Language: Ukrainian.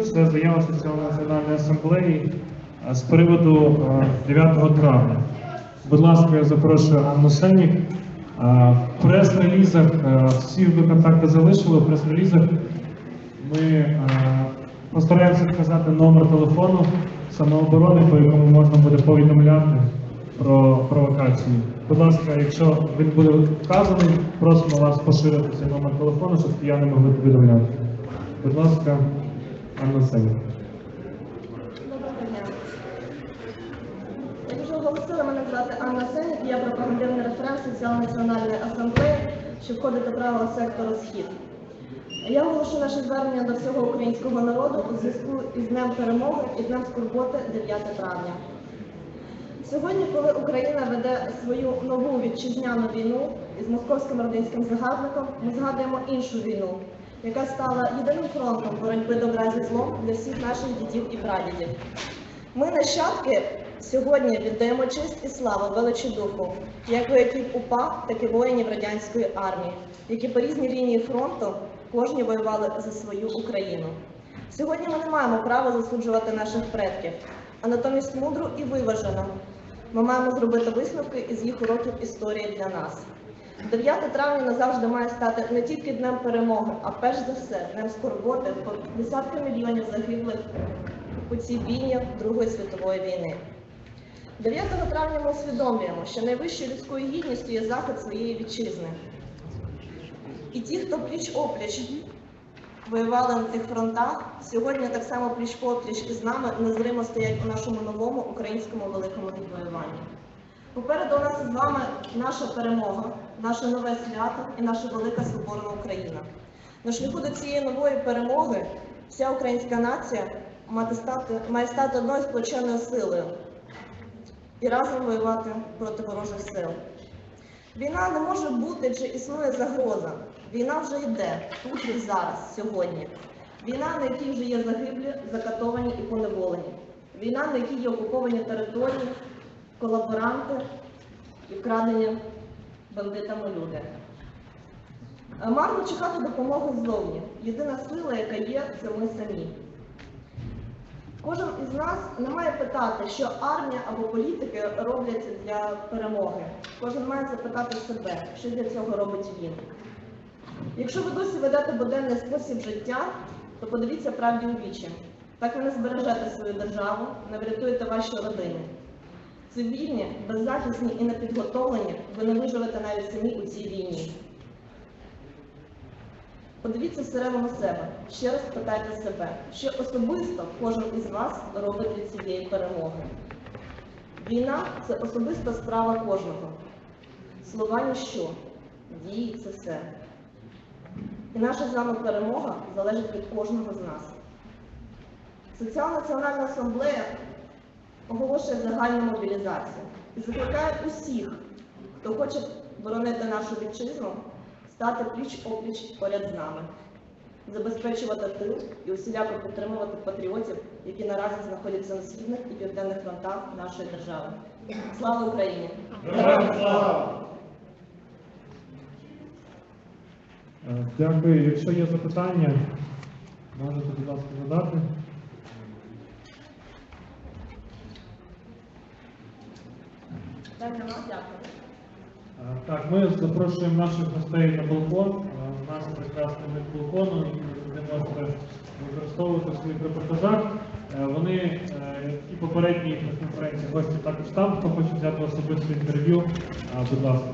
Це заява Соціально-національної асамблеї е, з приводу е, 9 травня. Будь ласка, я запрошую Анну Сенік. В прес-релізах, всі ви контакти залишили, в прес-релізах ми постараємося вказати номер телефону самооборони, по якому можна буде повідомляти про провокації. Будь ласка, якщо він буде вказаний, просимо вас поширити цей номер телефону, щоб кияни могли повідомляти. Будь ласка, Анна Сенік. Доброго дня. Як оголосили, мене звати Анна Сенік, я пропагандивний референт Соціально-національної асамблеї, що входить до правого сектору Схід. Я оголошу наше звернення до всього українського народу у зв'язку із Днем перемоги і Днем скорботи 9 травня. Сьогодні, коли Україна веде свою нову вітчизняну війну із московським радянським загарбником, ми згадуємо іншу війну, яка стала єдиним фронтом боротьби добра зі злом для всіх наших дідів і прадідів. Ми, нащадки, сьогодні віддаємо честь і славу величі духу, як вояків УПА, так і воїнів радянської армії, які по різні лінії фронту кожні воювали за свою Україну. Сьогодні ми не маємо права засуджувати наших предків, а натомість мудро і виважено ми маємо зробити висновки із їх уроків історії для нас. 9 травня назавжди має стати не тільки днем перемоги, а перш за все днем скорботи по десятки мільйонів загиблих у цій війні Другої світової війни. 9 травня ми усвідомлюємо, що найвищою людською гідністю є захист своєї вітчизни. І ті, хто пліч опліч воювали на цих фронтах, сьогодні так само пліч опліч із нами незримо стоять у нашому новому українському великому відвоюванні. Попереду нас з вами наша перемога, наше нове свято і наша велика соборна Україна. На шляху до цієї нової перемоги вся українська нація має стати, має стати одною сплоченою силою і разом воювати проти ворожих сил. Війна не може бути чи існує загроза. Війна вже йде тут і зараз, сьогодні. Війна, на якій вже є загиблі, закатовані і поневолені. Війна, на якій є окуповані території, колаборанти і вкрадені бандитами люди. Е, Марно чекати допомоги ззовні. Єдина сила, яка є, це ми самі. Кожен із нас не має питати, що армія або політики роблять для перемоги. Кожен має запитати себе, що для цього робить він. Якщо ви досі ведете буденний спосіб життя, то подивіться правді у вічі. Так ви не збережете свою державу, не врятуєте ваші родини. Цивільні, беззахисні і непідготовлені, ви не виживете навіть самі у цій війні. Подивіться всередину себе, ще раз питайте себе, що особисто кожен із вас робить для цієї перемоги. Війна це особиста справа кожного. Слова ніщо, дії це все. І наша з вами перемога залежить від кожного з нас. Соціал-національна асамблея оголошує загальну мобілізацію і закликає усіх, хто хоче боронити нашу вітчизну, стати пліч-опліч поряд з нами, забезпечувати тил і усіляко підтримувати патріотів, які наразі знаходяться на східних і південних фронтах нашої держави. Слава Україні! Е, Дякую. Якщо є запитання, можете, будь ласка, задати. Дякую. Дякую. Е, Так, ми запрошуємо наших гостей на балкон. У нас прекрасний вид балкону, який ви можете використовувати в своїх репортажах. Е, Вони, е, і попередні конференції, гості також там, хто хоче взяти особисте інтерв'ю, будь ласка.